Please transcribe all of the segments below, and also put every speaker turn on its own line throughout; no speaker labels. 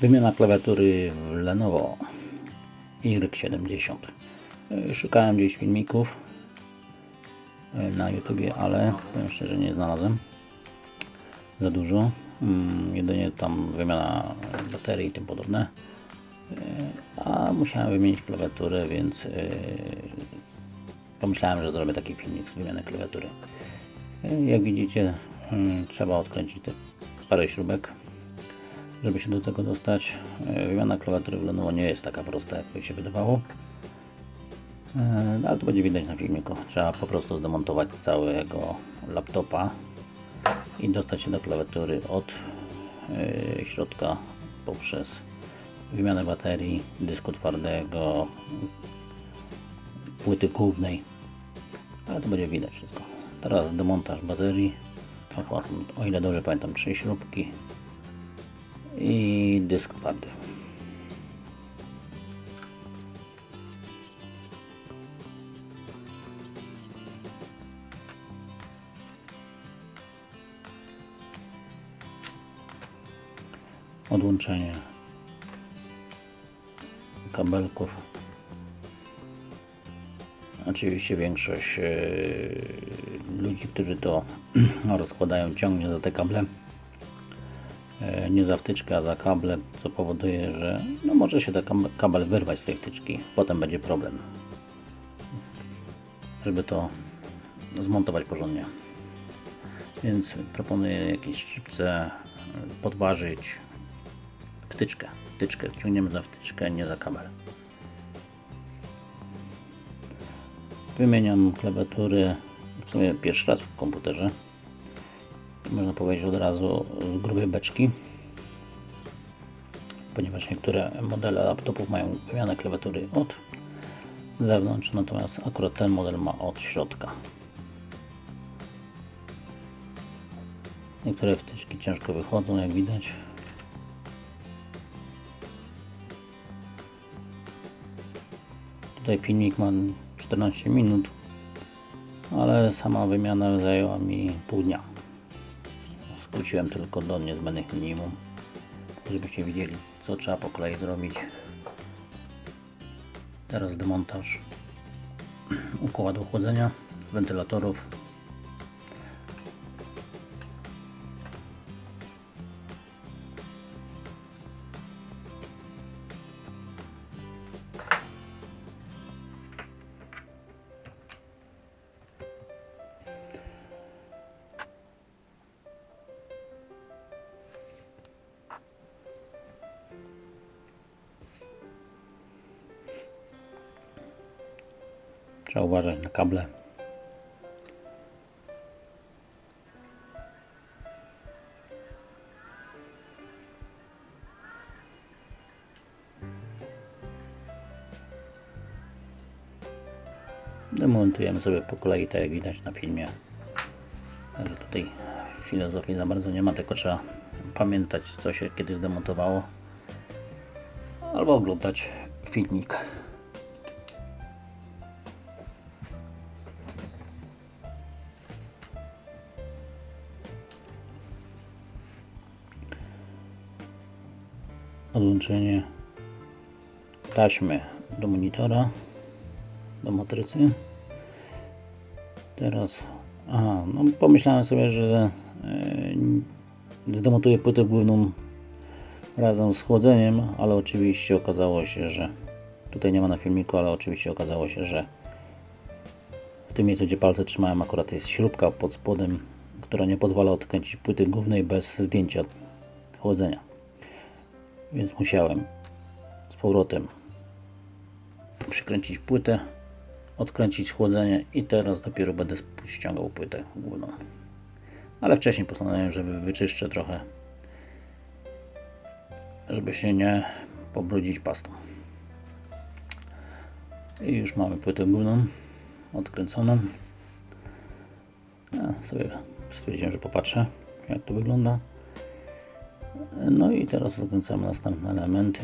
Wymiana klawiatury Lenovo Y70. E, Szukałem gdzieś filmików na YouTubie, ale powiem szczerze nie znalazłem za dużo. Mm, Jedynie tam wymiana baterii i tym podobne. E, A musiałem wymienić klawiaturę, więc e, pomyślałem, że zrobię taki filmik z wymiany klawiatury. E, Jak widzicie, mm, trzeba odkręcić te parę śrubek żeby się do tego dostać. E, Wymiana klawiatury w Lenovo nie jest taka prosta, jakby się wydawało. E, Ale to będzie widać na filmiku. Trzeba po prostu zdemontować całego laptopa i dostać się do klawiatury od e, środka poprzez wymianę baterii, dysku twardego, płyty głównej. Ale to będzie widać wszystko. Teraz demontaż baterii. O ile dobrze pamiętam, trzy śrubki i dysk. Odłączenie kabelków. Oczywiście większość e, ludzi, którzy to rozkładają, ciągnie za te kable nie za wtyczkę, a za kable, co powoduje, że no może się ten kabel wyrwać z tej wtyczki. Potem będzie problem, żeby to zmontować porządnie. Więc proponuję jakieś szczypce podważyć wtyczkę. Wtyczkę ciągniemy za wtyczkę, nie za kabel. Wymieniam klawiatury w sumie pierwszy raz w komputerze można powiedzieć od razu z grubej beczki ponieważ niektóre modele laptopów mają wymianę klawiatury od zewnątrz natomiast akurat ten model ma od środka. Niektóre wtyczki ciężko wychodzą jak widać. Tutaj filmik ma 14 minut ale sama wymiana zajęła mi pół dnia. Skróciłem tylko do niezbędnych minimum żebyście widzieli co trzeba po kolei zrobić. Teraz demontaż układu chłodzenia wentylatorów trzeba uważać na kable. Demontujemy sobie po kolei tak jak widać na filmie. Także tutaj filozofii za bardzo nie ma, tylko trzeba pamiętać co się kiedyś zdemontowało albo oglądać filmik odłączenie taśmy do monitora do matrycy. Teraz aha, no pomyślałem sobie, że yy, zdemontuję płytę główną razem z chłodzeniem, ale oczywiście okazało się, że tutaj nie ma na filmiku, ale oczywiście okazało się, że w tym miejscu, gdzie palce trzymałem akurat jest śrubka pod spodem, która nie pozwala odkręcić płyty głównej bez zdjęcia chłodzenia więc musiałem z powrotem przykręcić płytę odkręcić chłodzenie i teraz dopiero będę ściągał płytę główną. Ale wcześniej postanowiłem, żeby wyczyszczę trochę żeby się nie pobrudzić pastą. I już mamy płytę główną odkręconą. Ja sobie stwierdziłem, że popatrzę jak to wygląda no i teraz odkręcamy następne elementy.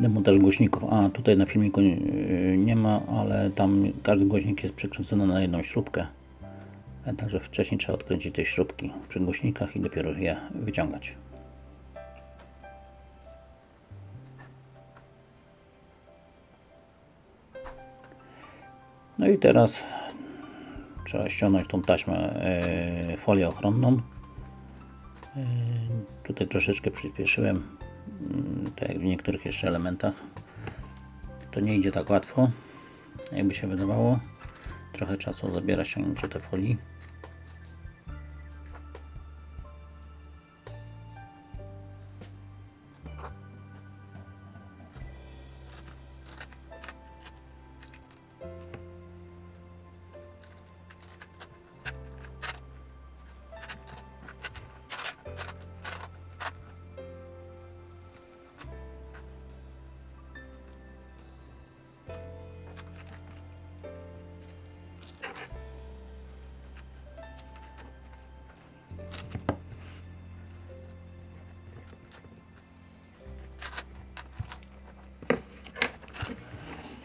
Demontaż głośników. A tutaj na filmiku nie, nie ma, ale tam każdy głośnik jest przykręcony na jedną śrubkę. E, Także wcześniej trzeba odkręcić te śrubki przy głośnikach i dopiero je wyciągać. No i teraz trzeba ściągnąć tą taśmę, e, folię ochronną. E, Tutaj troszeczkę przyspieszyłem, tak jak w niektórych jeszcze elementach. To nie idzie tak łatwo, jakby się wydawało. Trochę czasu zabiera ściągnięcie tej folii.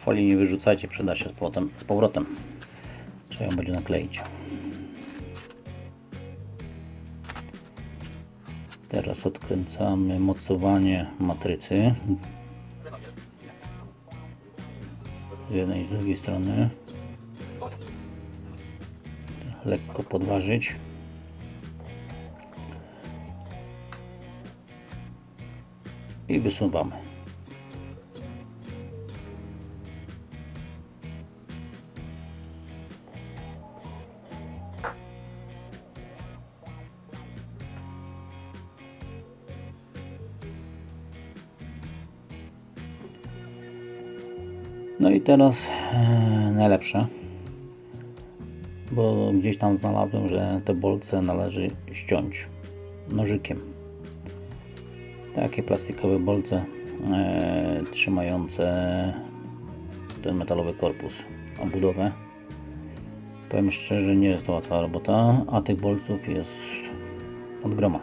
Folii nie wyrzucajcie, przyda się z powrotem. Z powrotem. Trzeba ją będzie nakleić. Teraz odkręcamy mocowanie matrycy. Z jednej i z drugiej strony. Lekko podważyć. I wysuwamy. No i teraz e, najlepsze, bo gdzieś tam znalazłem, że te bolce należy ściąć nożykiem. Takie plastikowe bolce e, trzymające ten metalowy korpus, obudowę. Powiem szczerze, nie jest to łatwa robota, a tych bolców jest od groma.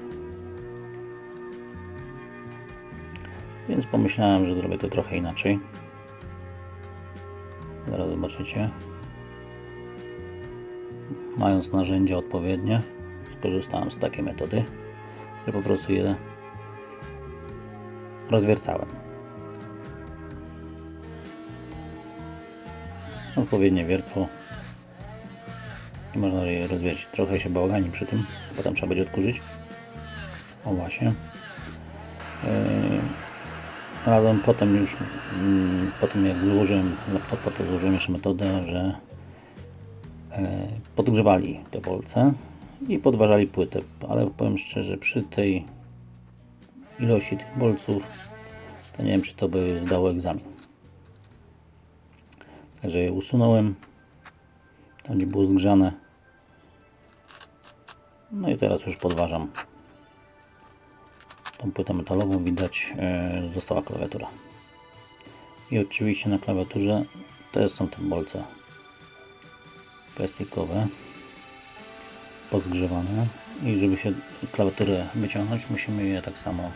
Więc pomyślałem, że zrobię to trochę inaczej. Zaraz zobaczycie. Mając narzędzia odpowiednie, skorzystałem z takiej metody, że po prostu je rozwiercałem. Odpowiednie wiertło i można je rozwiercić. Trochę się bałagani przy tym, potem trzeba będzie odkurzyć. O właśnie. Znalazłem potem już, mm, po tym jak złożyłem laptopa, to złożyłem jeszcze metodę, że e, podgrzewali te bolce i podważali płytę, ale powiem szczerze, przy tej ilości tych bolców, to nie wiem, czy to by zdało egzamin. Także je usunąłem, tam gdzie było zgrzane. No i teraz już podważam tą płytę metalową widać e, została klawiatura. I oczywiście na klawiaturze też są te bolce plastikowe pozgrzewane i żeby się klawiaturę wyciągnąć musimy je tak samo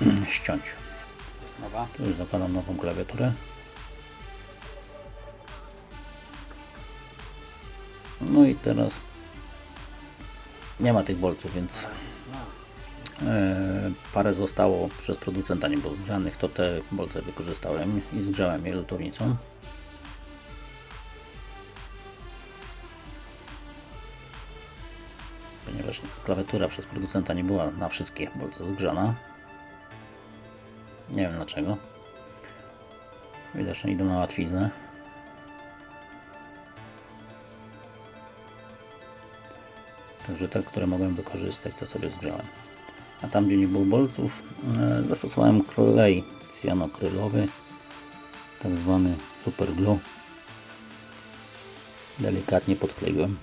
ściąć. Tu już zakładam nową klawiaturę. No i teraz nie ma tych bolców więc E, parę zostało przez producenta nie było zgrzanych, to te bolce wykorzystałem i zgrzałem je lutownicą. Ponieważ klawiatura przez producenta nie była na wszystkie bolce zgrzana. Nie wiem dlaczego. Widocznie idą na łatwiznę. Także te, które mogłem wykorzystać, to sobie zgrzałem a tam gdzie nie było bolców e, zastosowałem klej cyanokrylowy tak zwany super glue. Delikatnie podkleiłem.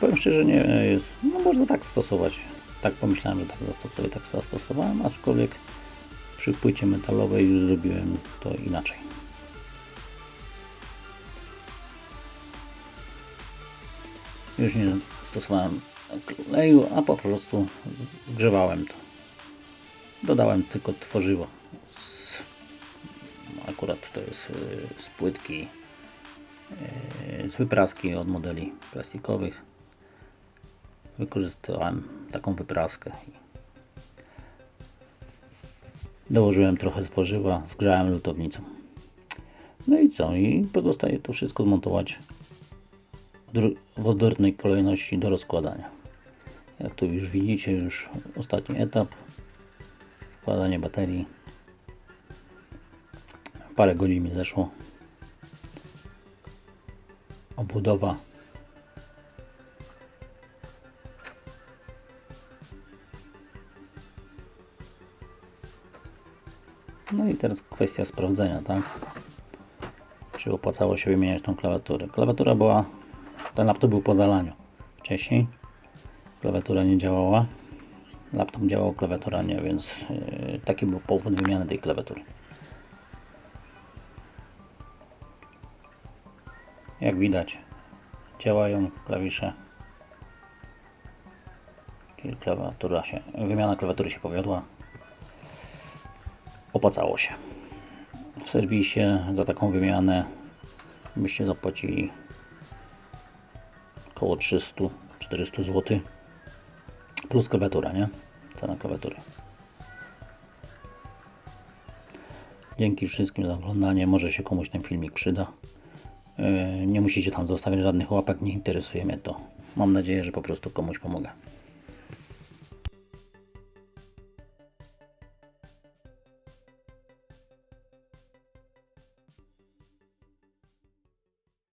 Powiem szczerze nie jest, no można tak stosować. Tak pomyślałem, że tak zastosuję, tak zastosowałem, aczkolwiek przy płycie metalowej już zrobiłem to inaczej. Już nie stosowałem kleju, a po prostu zgrzewałem to. Dodałem tylko tworzywo. Z, akurat to jest y, z płytki, y, z wypraski od modeli plastikowych. Wykorzystałem taką wypraskę Dołożyłem trochę tworzywa, zgrzałem lutownicą. No i co? I pozostaje to wszystko zmontować w odwrotnej kolejności do rozkładania. Jak tu już widzicie, już ostatni etap. Wkładanie baterii. Parę godzin mi zeszło. Obudowa. No i teraz kwestia sprawdzenia, tak? Czy opłacało się wymieniać tą klawiaturę. Klawiatura była, ten laptop był po zalaniu wcześniej. Klawiatura nie działała. Laptop działał, klawiatura nie, więc yy, taki był powód wymiany tej klawiatury. Jak widać, działają klawisze. Czyli klawiatura się, wymiana klawiatury się powiodła. Opłacało się. W serwisie za taką wymianę byście zapłacili około 300-400 zł plus klawiatura, nie? Cena klawiatury. Dzięki wszystkim za oglądanie. Może się komuś ten filmik przyda. Yy, Nie musicie tam zostawiać żadnych łapek, nie interesuje mnie to. Mam nadzieję, że po prostu komuś pomogę.